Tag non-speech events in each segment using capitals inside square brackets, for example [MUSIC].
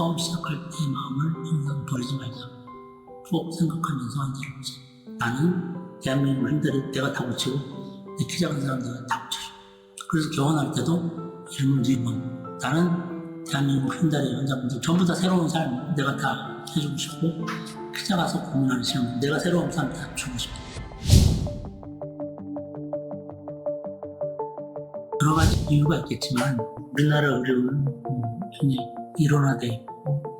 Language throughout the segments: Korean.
처음 시작할 때 마음을 항상 버리지 말자. 꼭 생각하면서 앉아보자. 나는 대한민국을 흔들릴 때가 다 고치고 내키 작은 사람들은 다 고쳐줘. 그래서 결혼할 때도 이름을 누이고 나는 대한민국 흔들릴 환자분들 전부 다 새로운 삶 내가 다 해주고 싶고 키 작아서 고민하는 시간 내가 새로운 삶 다 주고 싶어. 여러 가지 이유가 있겠지만 우리나라 의료는 음, 굉장히 일원화돼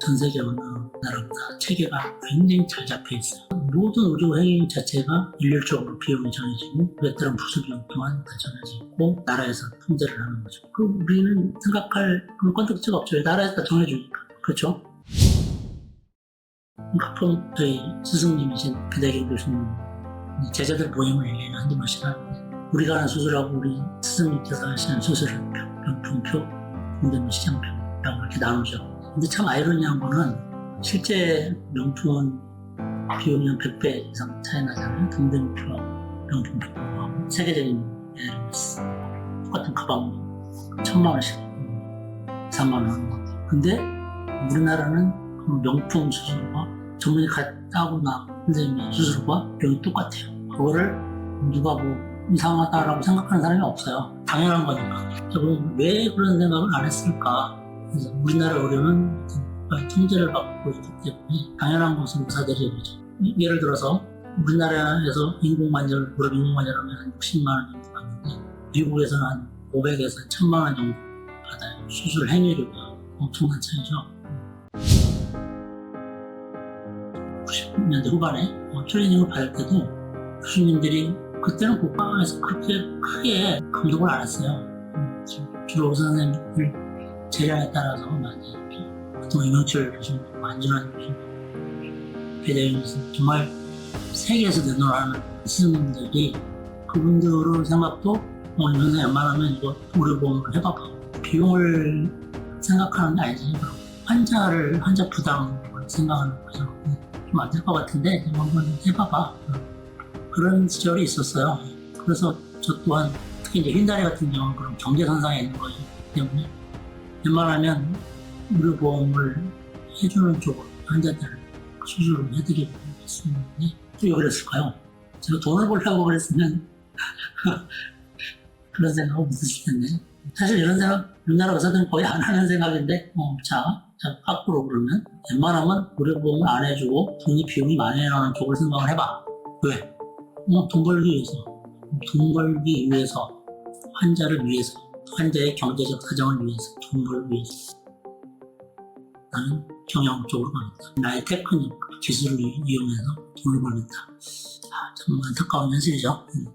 전 세계 어느 나라보다 체계가 굉장히 잘 잡혀 있어요. 모든 의료 행위 자체가 일률적으로 비용이 정해지고 따른 부수 비용 또한 다 정해져 있고 나라에서 통제를 하는 거죠. 그 우리는 생각할 그런 컨텍스트가 없죠. 왜 나라에서 다 정해주니까. 그렇죠? 가끔 저희 스승님이신 배대경 교수님 제자들 모임을 1년에 한두 번씩 하는데 우리가 하는 수술하고 우리 스승님께서 하시는 수술은 병풍표, 공대문 시장표라고 이렇게 나누죠. 근데 참 아이러니한 거는 실제 명품은 비용이 한 100배 이상 차이 나잖아요. 동대문표, 명품표하고 세계적인 예를 들어서 똑같은 가방 천만 원씩, 3만 원 하는 거. 근데 우리나라는 그 명품 수술과 전문의 갔다고 나 선생님의 수술과 비용이 똑같아요. 그거를 누가 뭐 이상하다라고 생각하는 사람이 없어요. 당연한 거니까. 그럼 왜 그런 생각을 안 했을까? 그래서 우리나라 의료는 통제를 받고 있기 때문에 당연한 것은 의사들이 여기죠. 예를 들어서 우리나라에서 인공관절, 무릎 인공관절하면 한 60만 원 정도 받는데 미국에서는 한 500에서 1000만 원 정도 받아요. 수술 행위료가 엄청난 차이죠. 90년대 후반에 어, 트레이닝을 받을 때도 교수님들이 그때는 국가에서 그렇게 크게 감독을 안 했어요. 음, 의사 선생님들 재량에 따라서 많이 보통 이명철 교수님, 안준환 교수님, 배대영 교수님 정말 세계에서 내놓으라는 스승님들이 그분들의 생각도 어, 이런 웬만하면 이거 의료보험을 해봐봐. 비용을 생각하는 게 아니지. 환자를, 환자 부담을 생각하는 거죠. 좀 안 될 것 같은데 좀 한번 해봐봐. 그런 시절이 있었어요. 그래서 저 또한 특히 이제 흰다리 같은 경우는 그런 경계선상에 있는 거기 때문에 웬만하면 의료보험을 해주는 쪽으로 환자들 수술을 해드리고 있었는데 왜 그랬을까요? 제가 돈을 벌려고 그랬으면 [LAUGHS] 그런 생각을 못했을 텐데. 사실 이런 생각 우리나라 의사들은 거의 안 하는 생각인데 어, 자, 자 거꾸로 그러면 웬만하면 의료보험을 안 해주고 돈이 비용이 많이 나는 쪽을 생각을 해봐. 왜? 어, 돈 벌기 위해서. 돈 벌기 위해서. 환자를 위해서 환자의 경제적 사정을 위해서 돈 벌기 위해서. 나는 경영 쪽으로 가겠다. 나의 테크닉 기술을 이용해서 돈을 벌겠다. 아, 참 안타까운 현실이죠. 음.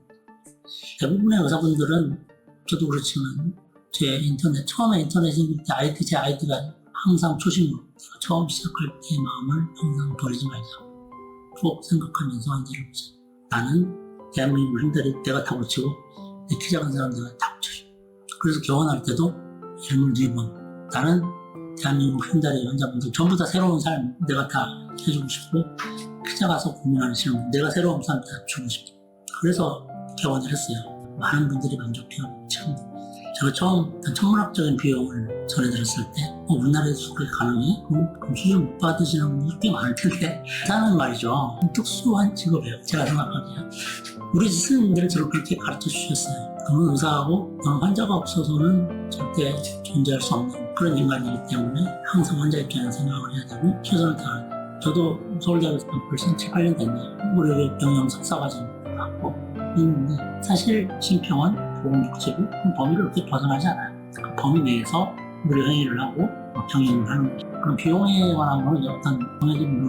대부분의 의사분들은 저도 그렇지만 제 인터넷 처음에 인터넷 생길 때 아이디 제 아이디가 항상 초심으로 처음 시작할 때 마음을 항상 버리지 말자. 꼭 생각하면서 앉아보자. 나는 대한민국을 흔들릴 때가 다 고치고 내 키 작은 사람들은 다 고쳐줘. 그래서 결혼할 때도 이름을 누이면 나는 대한민국 흔들릴 환자분들 전부 다 새로운 삶 내가 다 해주고 싶고 키 작아서 고민하는 시간 내가 새로운 삶 다 주고 싶어. 그래서 결혼을 했어요. 많은 분들이 만족해요. 참 제가 처음 천문학적인 비용을 전해드렸을 때 어, 우리나라에서 그렇게 가능해? 그럼, 수술 못 받으시는 분들 꽤 많을 텐데 하는 말이죠. 특수한 직업이에요. 제가 생각하기에. 우리 스승님들은 저를 그렇게 가르쳐 주셨어요. 그는 의사하고 그런 환자가 없어서는 절대 존재할 수 없는 그런 인간이기 때문에 항상 환자 입장에서 생각을 해야 되고 최선을 다하는 저도 서울대학에서 벌써 7, 8년 됐네요. 우리 병영 석사과정 받고 있는데 사실 심평원 보건복지부 범위를 그렇게 벗어나지 않아요. 그 범위 내에서 의료 행위를 하고 경영을 하는 거죠. 그럼 비용에 관한 거는 어떤 정해진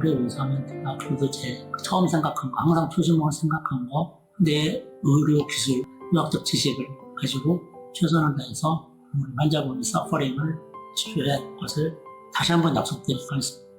룰에 의해서 하면 된다. 그래도 제 처음 생각한 거, 항상 초심으로 생각한 거, 내 의료 기술, 의학적 지식을 가지고 최선을 다해서 환자분의 서퍼링을 치료할 것을 다시 한번 약속드리겠습니다.